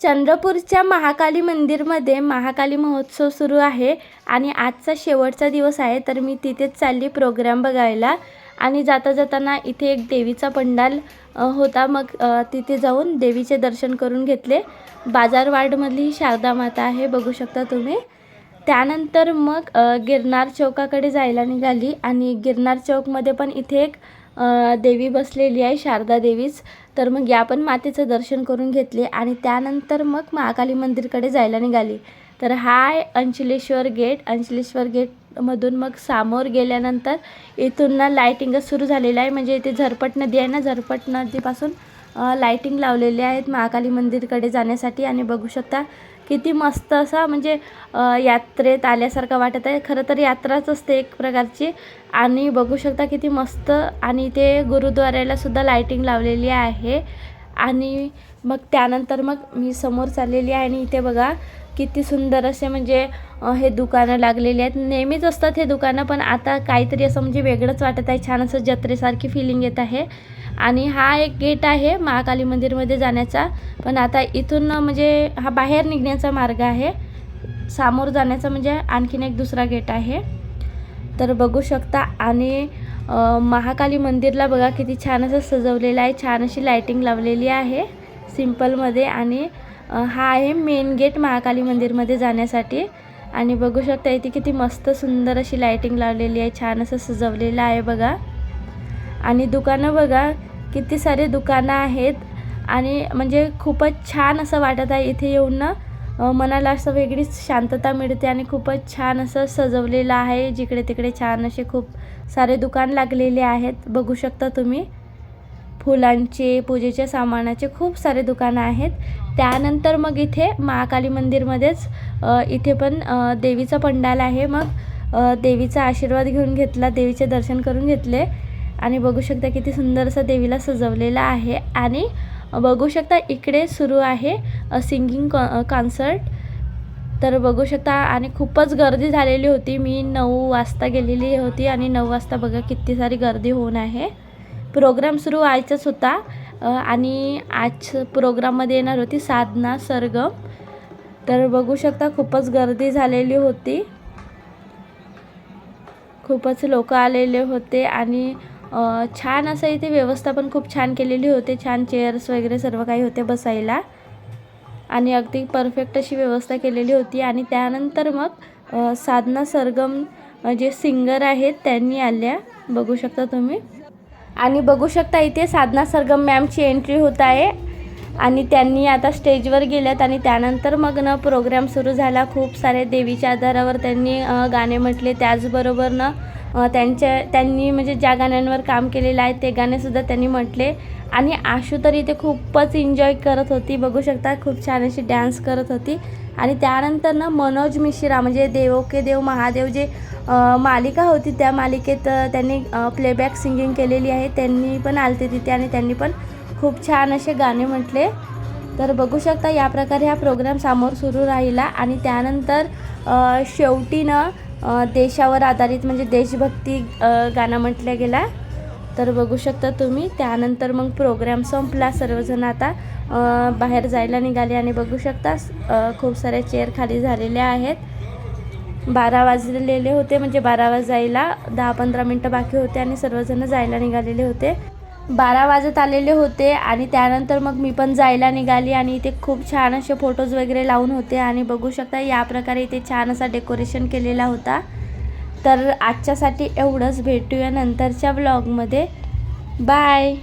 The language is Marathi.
चंद्रपूरच्या महाकाली मंदिरमध्ये महाकाली महोत्सव सुरू आहे आणि आजचा शेवटचा दिवस आहे तर मी तिथेच चालली प्रोग्राम बघायला. आणि जाता जाताना इथे एक देवीचा पंडाल होता. मग तिथे जाऊन देवीचे दर्शन करून घेतले. बाजारवाडमधली ही शारदा माता आहे बघू शकता तुम्ही. त्यानंतर मग गिरनार चौकाकडे जायला निघाली. आणि गिरनार चौकमध्ये पण इथे एक देवी बसलेली आहे शारदा देवीच. तर मग या पण मातेचं दर्शन करून घेतले आणि त्यानंतर मग महाकाली मंदिरकडे जायला निघाली. तर हा आहे अंचलेश्वर गेट. अंचलेश्वर गेटमधून मग समोर गेल्यानंतर इथून ना लाईटिंगच सुरू झालेलं आहे. म्हणजे इथे झरपट नदी आहे ना झरपट नदीपासून लायटिंग लाईटिंग लावलेले आहेत महाकाली मंदिरकडे जाण्यासाठी. आणि बघू शकता किती मस्त असा म्हणजे यात्रेत आल्यासारखं वाटत आहे. खरं तर यात्राच असते एक प्रकारची. आणि बघू शकता किती मस्त आणि इथे गुरुद्वाऱ्याला सुद्धा लायटिंग लावलेली आहे. आणि मग त्यानंतर मग मी समोर चाललेली आहे आणि इथे बघा किती सुंदर असे म्हणजे हे दुकानं लागलेली आहेत. नेहमीच असतात हे दुकानं पण आता काहीतरी असं म्हणजे वेगळंच वाटत आहे. छान असं जत्रेसारखी फिलिंग येत आहे. आणि हा एक गेट आहे महाकाली मंदिरमध्ये जाण्याचा पण आता इथून म्हणजे हा बाहेर निघण्याचा मार्ग आहे. सामोर जाण्याचा म्हणजे आणखीन एक दुसरा गेट आहे. तर बघू शकता. आणि महाकाली मंदिरला बघा किती छान असं सजवलेलं आहे. छान अशी लायटिंग लावलेली आहे सिम्पलमध्ये आणि हा आहे मेन गेट महाकाली मंदिरमध्ये जाण्यासाठी. आणि बघू शकता इथे किती मस्त सुंदर अशी लायटिंग लावलेली आहे. छान असं सजवलेलं आहे बघा. आणि दुकानं बघा किती सारे दुकानं आहेत. आणि म्हणजे खूपच छान असं वाटत आहे इथे येऊन. ना मनाला असं वेगळीच शांतता मिळते आणि खूपच छान असं सजवलेलं आहे. जिकडे तिकडे छान असे खूप सारे दुकान लागलेले आहेत. बघू शकता तुम्ही फुलांचे पूजेच्या सामानाचे खूप सारे दुकानं आहेत. त्यानंतर मग इथे महाकाली मंदिरमध्येच इथे पण देवीचा पंडाल आहे. मग देवीचा आशीर्वाद घेऊन घेतला देवीचे दर्शन करून घेतले. आणि बघू शकता किती सुंदर असं देवीला सजवलेलं आहे. आणि बघू शकता इकडे सुरू आहे सिंगिंग कॉ कॉन्सर्ट तर बघू शकता आणि खूपच गर्दी झालेली होती. मी नऊ वाजता गेलेली होती आणि नऊ वाजता बघा किती सारी गर्दी होऊन आहे. प्रोग्राम सुरू व्हायचाच होता. आणि आज प्रोग्राममध्ये येणार होती साधना सरगम. तर बघू शकता खूपच गर्दी झालेली होती. खूपच लोक आलेले होते आणि छान असं इथे व्यवस्था पण खूप छान केलेली होते. छान चेअर्स वगैरे सर्व काही होते बसायला. आणि अगदी परफेक्ट अशी व्यवस्था केलेली होती. आणि त्यानंतर मग साधना सरगम जे सिंगर आहेत त्यांनी आल्या. बघू शकता तुम्ही. आणि बघू शकता इथे साधना सरगम मॅमची एंट्री होत आहे. आणि त्यांनी आता स्टेजवर गेल्यात आणि त्यानंतर मग ना प्रोग्राम सुरू झाला. खूप सारे देवीच्या आधारावर त्यांनी गाणे म्हटले. त्याचबरोबर ना त्यांच्या त्यांनी म्हणजे ज्या गाण्यांवर काम केलेलं आहे ते गाणेसुद्धा त्यांनी म्हटले. आणि आशू तर इथे खूपच एन्जॉय करत होती बघू शकता खूप छान अशी डान्स करत होती. आणि त्यानंतर ना मनोज मिश्रा म्हणजे देवो के देव महादेव जे मालिका होती त्या मालिकेत त्यांनी प्लेबॅक सिंगिंग केलेली आहे. त्यांनी पण आलते तिथे आणि त्यांनी पण खूप छान असे गाणे म्हटले. तर बघू शकता या प्रकारे हा प्रोग्राम समोर सुरू राहिला. आणि त्यानंतर शेवटी ना देशावर आधारित म्हणजे देशभक्ती गाणं म्हटलं गेला तर बघू शकता तुम्ही. त्यानंतर मग प्रोग्राम संपला सर्वजण आता. बाहेर जायला निघाले आणि बघू शकता खूप साऱ्या चेअर खाली झालेल्या आहेत. बारा वाजलेले होते म्हणजे बारा वाजायला दहा पंधरा मिनटं बाकी होते आणि सर्वजण जायला निघालेले होते. बारा वाजत आलेले होते आणि त्यानंतर मग मी पण जायला निघाली आणि इथे खूप छान असे फोटोज वगैरे लावून होते आणि बघू शकता या प्रकारे इथे छान असा डेकोरेशन केलेला होता. तर आजच्यासाठी एवढंच. भेटूया नंतरच्या ब्लॉगमध्ये बाय